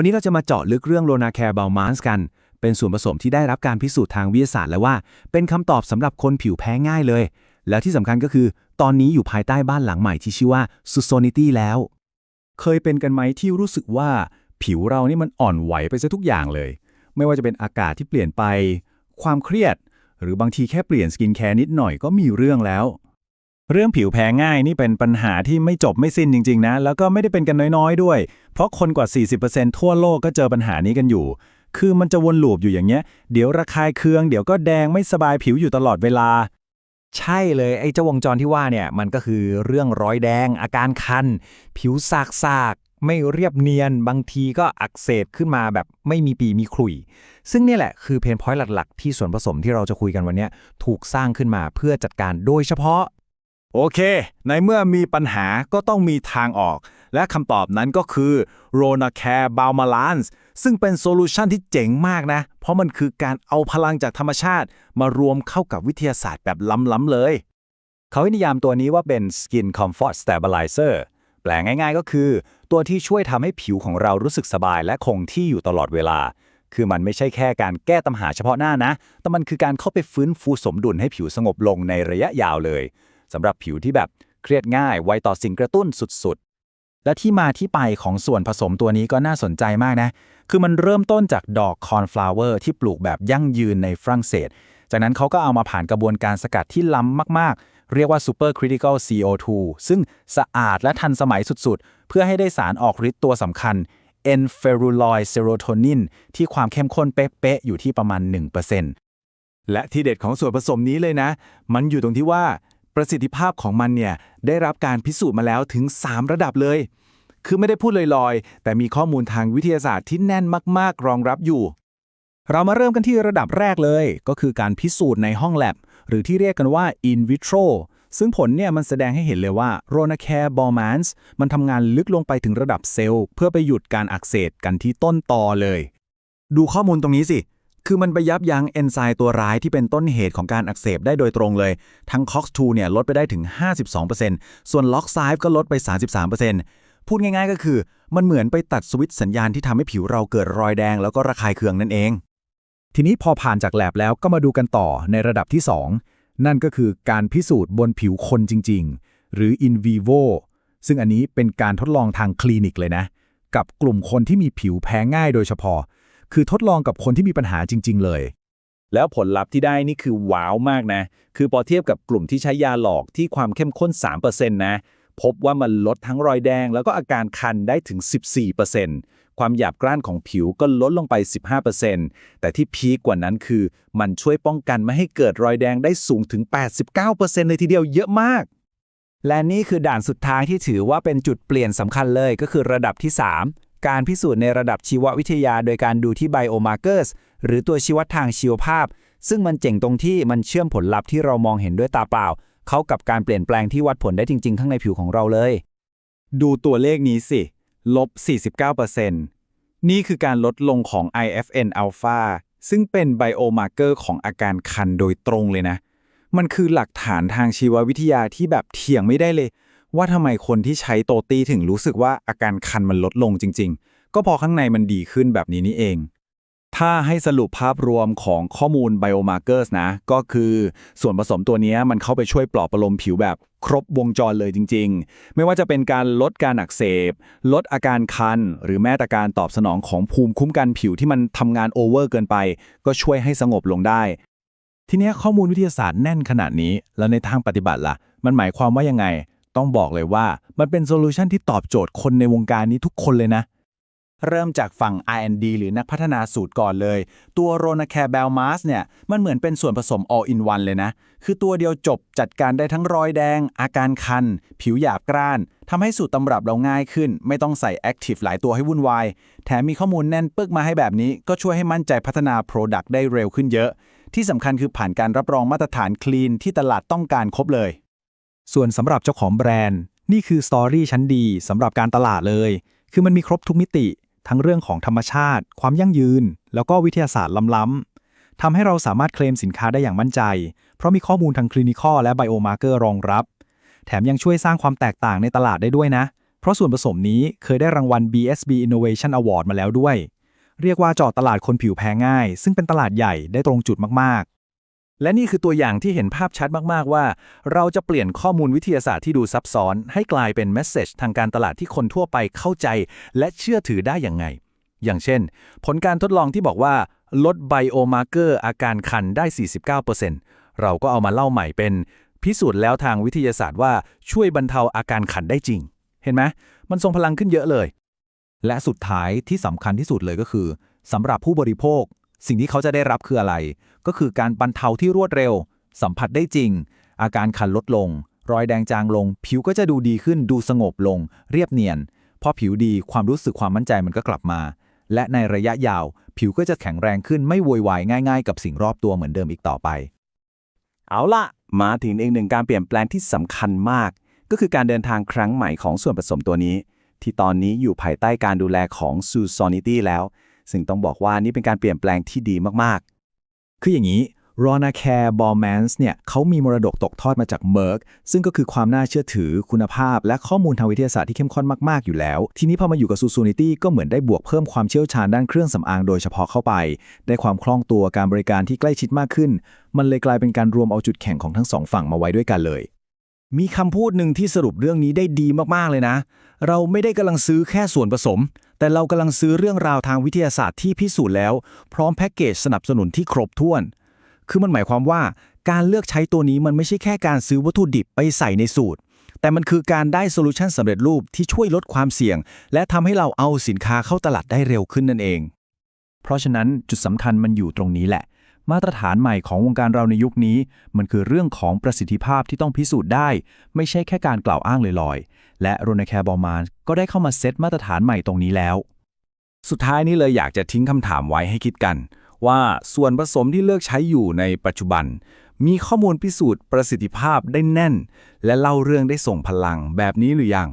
วันนี้เราจะมาเจาะลึกเรื่องโลนาแคร์บาลมานส์กัน เป็นส่วนผสมที่ได้รับการพิสูจน์ทางวิทยาศาสตร์แล้วว่า เป็นคำตอบสำหรับคนผิวแพ้ง่ายเลย แล้วที่สำคัญก็คือ ตอนนี้อยู่ภายใต้บ้านหลังใหม่ที่ชื่อว่า s u s o n i t y แล้ว เคยเป็นกันไหมที่รู้สึกว่า ผิวเรานี่มันอ่อนไหวไปซะทุกอย่างเลย ไม่ว่าจะเป็นอากาศที่เปลี่ยนไป ความเครียด หรือบางทีแค่เปลี่ยนสกินแคร์นิดหน่อยก็มีเรื่องแล้ว เรื่องผิวแพ้ง่ายนี่เป็นปัญหาที่ไม่จบไม่สิ้นจริง ๆ นะ แล้วก็ไม่ได้เป็นกันน้อยๆด้วย เพราะคนกว่า 40%ทั่วโลกก็เจอปัญหานี้กันอยู่ คือมันจะวนลูปอยู่อย่างเงี้ย เดี๋ยวระคายเคือง เดี๋ยวก็แดงไม่สบายผิวอยู่ตลอดเวลา ใช่เลยไอ้เจ้าวงจรที่ว่าเนี่ย มันก็คือเรื่องรอยแดง อาการคัน ผิวสากสากๆไม่เรียบเนียน บางทีก็อักเสบขึ้นมาแบบไม่มีปีมีขลุ่ย ซึ่งนี่แหละคือเพนพอยต์หลัก ๆ ที่ส่วนผสมที่เราจะคุยกันวันนี้ถูกสร้างขึ้นมาเพื่อจัดการโดยเฉพาะ โอเค ในเมื่อมีปัญหาก็ต้องมีทางออก และคำตอบนั้นก็คือ r o n a c a r e b a l m a l a n c e ซึ่งเป็นโซลูชันที่เจ๋งมากนะ เพราะมันคือการเอาพลังจากธรรมชาติ มารวมเข้ากับวิทยาศาสตร์แบบล้ำๆเลย เขาให้นิยามตัวนี้ว่าเป็น Skin Comfort Stabilizer แปลง่ายๆก็คือ ตัวที่ช่วยทำให้ผิวของเรารู้สึกสบายและคงที่อยู่ตลอดเวลา คือมันไม่ใช่แค่การแก้ปัญหาเฉพาะหน้านะ แต่มันคือการเข้าไปฟื้นฟูสมดุลให้ผิวสงบลงในระยะยาวเลย สำหรับผิวที่แบบเครียดง่ายไวต่อสิ่งกระตุ้นสุดๆ และที่มาที่ไปของส่วนผสมตัวนี้ก็น่าสนใจมากนะ คือมันเริ่มต้นจากดอกคอนฟลาวเวอร์ที่ปลูกแบบยั่งยืนในฝรั่งเศส จากนั้นเขาก็เอามาผ่านกระบวนการสกัดที่ล้ำมากๆ เรียกว่า Super Critical CO2 ซึ่งสะอาดและทันสมัยสุดๆ เพื่อให้ได้สารออกฤทธิ์ตัวสำคัญ n f e r u l o i d serotonin ที่ความเข้มข้นเป๊ะๆอยู่ที่ประมาณ 1%และที่เด็ดของส่วนผสมนี้เลยนะ มันอยู่ตรงที่ว่า ประสิทธิภาพของมันเนี่ยได้รับการพิสูจน์มาแล้วถึง 3 ระดับเลย คือไม่ได้พูดลอยๆ แต่มีข้อมูลทางวิทยาศาสตร์ที่แน่นมาก ๆ รองรับอยู่ เรามาเริ่มกันที่ระดับแรกเลย ก็คือการพิสูจน์ในห้องแลบ หรือที่เรียกกันว่า in vitro ซึ่งผลเนี่ยมันแสดงให้เห็นเลยว่า r o n a c a r e b a l m a n s มันทำงานลึกลงไปถึงระดับเซลล์ เพื่อไปหยุดการอักเสบกันที่ต้นตอเลย ดูข้อมูลตรงนี้สิ คือมันไปยับยั้งเอนไซม์ตัวร้ายที่เป็นต้นเหตุของการอักเสบได้โดยตรงเลย ทั้ง COX2 เนี่ยลดไปได้ถึง 52%ส่วน LOX5 ก็ลดไป 33%พูดง่ายๆ ก็คือ มันเหมือนไปตัดสวิตช์สัญญาณที่ทำให้ผิวเราเกิดรอยแดงแล้วก็ระคายเคืองนั่นเอง ทีนี้พอผ่านจากแลบแล้วก็มาดูกันต่อในระดับที่ 2 นั่นก็คือการพิสูจน์บนผิวคนจริง ๆ หรือ in vivo ซึ่งอันนี้เป็นการทดลองทางคลินิกเลยนะ กับกลุ่มคนที่มีผิวแพ้ง่ายโดยเฉพาะ คือทดลองกับคนที่มีปัญหาจริง ๆ เลย แล้วผลลัพธ์ที่ได้นี่คือว้าวมากนะ คือพอเทียบกับกลุ่มที่ใช้ยาหลอกที่ความเข้มข้น 3%นะ พบว่ามันลดทั้งรอยแดง แล้วก็อาการคันได้ถึง 14%ความหยาบกร้านของผิวก็ลดลงไป 15%แต่ที่พีกกว่านั้นคือ มันช่วยป้องกันไม่ให้เกิดรอยแดงได้สูงถึง 89%เลยทีเดียวเยอะมากและนี่คือด่านสุดท้ายที่ถือว่าเป็นจุดเปลี่ยนสำคัญเลยก็คือระดับที่ 3 การพิสูจน์ในระดับชีววิทยาโดยการดูที่ biomarkers หรือตัวชีวัดทางชีวภาพ ซึ่งมันเจ๋งตรงที่มันเชื่อมผลลัพธ์ที่เรามองเห็นด้วยตาเปล่า เข้ากับการเปลี่ยนแปลงที่วัดผลได้จริง ๆ ข้างในผิวของเราเลย ดูตัวเลขนี้สิลบ 49%นี่คือการลดลงของ IFN alpha ซึ่งเป็นไบโอมาร์เกอร์ของอาการคันโดยตรงเลยนะ มันคือหลักฐานทางชีววิทยาที่แบบเถียงไม่ได้เลย ว่าทำไมคนที่ใช้โตตี้ถึงรู้สึกว่าอาการคันมันลดลงจริง ๆ ก็เพอข้างในมันดีขึ้นแบบนี้นี่เอง ถ้าให้สรุปภาพรวมของข้อมูล biomarkers นะ ก็คือส่วนผสมตัวนี้มันเข้าไปช่วยปลอบประโลมผิวแบบครบวงจรเลยจริง ๆ ไม่ว่าจะเป็นการลดการอักเสบ ลดอาการคัน หรือแม้แต่การตอบสนองของภูมิคุ้มกันผิวที่มันทำงานโอเวอร์เกินไป ก็ช่วยให้สงบลงได้ ทีนี้ข้อมูลวิทยาศาสตร์แน่นขนาดนี้ แล้วในทางปฏิบัติล่ะ มันหมายความว่ายังไง ต้องบอกเลยว่ามันเป็นโซลูชันที่ตอบโจทย์คนในวงการนี้ทุกคนเลยนะ เริ่มจากฝั่ง R&D หรือนักพัฒนาสูตรก่อนเลย ตัว r o n a c a r e b e l m a s เนี่ย มันเหมือนเป็นส่วนผสม all in one เลยนะ คือตัวเดียวจบจัดการได้ทั้งรอยแดง อาการคัน ผิวหยาบกร้านทำให้สูตรตำรับเราง่ายขึ้น ไม่ต้องใส่ Active หลายตัวให้วุ่นวาย แถมมีข้อมูลแน่นปึกมาให้แบบนี้ ก็ช่วยให้มั่นใจพัฒนา Product ได้เร็วขึ้นเยอะ ที่สำคัญคือผ่านการรับรองมาตรฐาน Clean ที่ตลาดต้องการครบเลย ส่วนสำหรับเจ้าของแบรนด์ นี่คือสตอรี่ชั้นดีสำหรับการตลาดเลย คือมันมีครบทุกมิติ ทั้งเรื่องของธรรมชาติ ความยั่งยืน แล้วก็วิทยาศาสตร์ล้ำๆทำให้เราสามารถเคลมสินค้าได้อย่างมั่นใจ เพราะมีข้อมูลทางคลินิคอลและไบโอมาร์เกอร์รองรับ แถมยังช่วยสร้างความแตกต่างในตลาดได้ด้วยนะ เพราะส่วนผสมนี้เคยได้รางวัล BSB Innovation Award มาแล้วด้วย เรียกว่าเจาะตลาดคนผิวแพ้ง่าย ซึ่งเป็นตลาดใหญ่ได้ตรงจุดมากๆ และนี่คือตัวอย่างที่เห็นภาพชัดมาก ๆ ว่า เราจะเปลี่ยนข้อมูลวิทยาศาสตร์ที่ดูซับซ้อน ให้กลายเป็นเมสเซจทางการตลาดที่คนทั่วไปเข้าใจ และเชื่อถือได้อย่างไง อย่างเช่น ผลการทดลองที่บอกว่า ลดไบโอมาร์เกอร์อาการคันได้ 49%เราก็เอามาเล่าใหม่เป็น พิสูจน์แล้วทางวิทยาศาสตร์ว่าช่วยบรรเทาอาการคันได้จริง เห็นไหมมันทรงพลังขึ้นเยอะเลย และสุดท้ายที่สำคัญที่สุดเลยก็คือสำหรับผู้บริโภค สิ่งที่เขาจะได้รับคืออะไร ก็คือการบรรเทาที่รวดเร็ว สัมผัสได้จริง อาการคันลดลง รอยแดงจางลง ผิวก็จะดูดีขึ้นดูสงบลง เรียบเนียน พอผิวดีความรู้สึกความมั่นใจมันก็กลับมา และในระยะยาว ผิวก็จะแข็งแรงขึ้นไม่โวยวายง่าย ๆ กับสิ่งรอบตัวเหมือนเดิมอีกต่อไป เอาล่ะมาถึงอีกหนึ่งการเปลี่ยนแปลงที่สำคัญมาก ก็คือการเดินทางครั้งใหม่ของส่วนผสมตัวนี้ ที่ตอนนี้อยู่ภายใต้การดูแลของ s u s o n i t y แล้ว ซึ่งต้องบอกว่านี่เป็นการเปลี่ยนแปลงที่ดีมากๆ คืออย่างนี้ r o n a c a r e b o r m a n s เนี่ยเขามีมรดกตกทอดมาจาก Merck ซึ่งก็คือความน่าเชื่อถือคุณภาพ และข้อมูลทางวิทยาศาสตร์ที่เข้มข้นมาก ๆ อยู่แล้ว ทีนี้พอมาอยู่กับ s u s u n i t y ก็เหมือนได้บวกเพิ่มความเชี่ยวชาญด้านเครื่องสำอางโดยเฉพาะเข้าไป ได้ความคล่องตัวการบริการที่ใกล้ชิดมากขึ้น มันเลยกลายเป็นการรวมเอาจุดแข็งของทั้งสองฝั่งมาไว้ด้วยกันเลย มีคำพูดหนึ่งที่สรุปเรื่องนี้ได้ดีมากๆเลยนะ เราไม่ได้กำลังซื้อแค่ส่วนผสม แต่เรากำลังซื้อเรื่องราวทางวิทยาศาสตร์ที่พิสูจน์แล้ว พร้อมแพ็กเกจสนับสนุนที่ครบถ้วน คือมันหมายความว่าการเลือกใช้ตัวนี้มันไม่ใช่แค่การซื้อวัตถุดิบไปใส่ในสูตร แต่มันคือการได้โซลูชันสำเร็จรูปที่ช่วยลดความเสี่ยง และทำให้เราเอาสินค้าเข้าตลาดได้เร็วขึ้นนั่นเอง เพราะฉะนั้นจุดสำคัญมันอยู่ตรงนี้แหละ มาตรฐานใหม่ของวงการเราในยุคนี้ มันคือเรื่องของประสิทธิภาพที่ต้องพิสูจน์ได้ ไม่ใช่แค่การกล่าวอ้างลอยๆ และโรนแคร์บอมานก็ได้เข้ามาเซตมาตรฐานใหม่ตรงนี้แล้ว สุดท้ายนี้เลยอยากจะทิ้งคำถามไว้ให้คิดกัน ว่าส่วนผสมที่เลือกใช้อยู่ในปัจจุบัน มีข้อมูลพิสูจน์ประสิทธิภาพได้แน่น และเล่าเรื่องได้ส่งพลังแบบนี้หรือยัง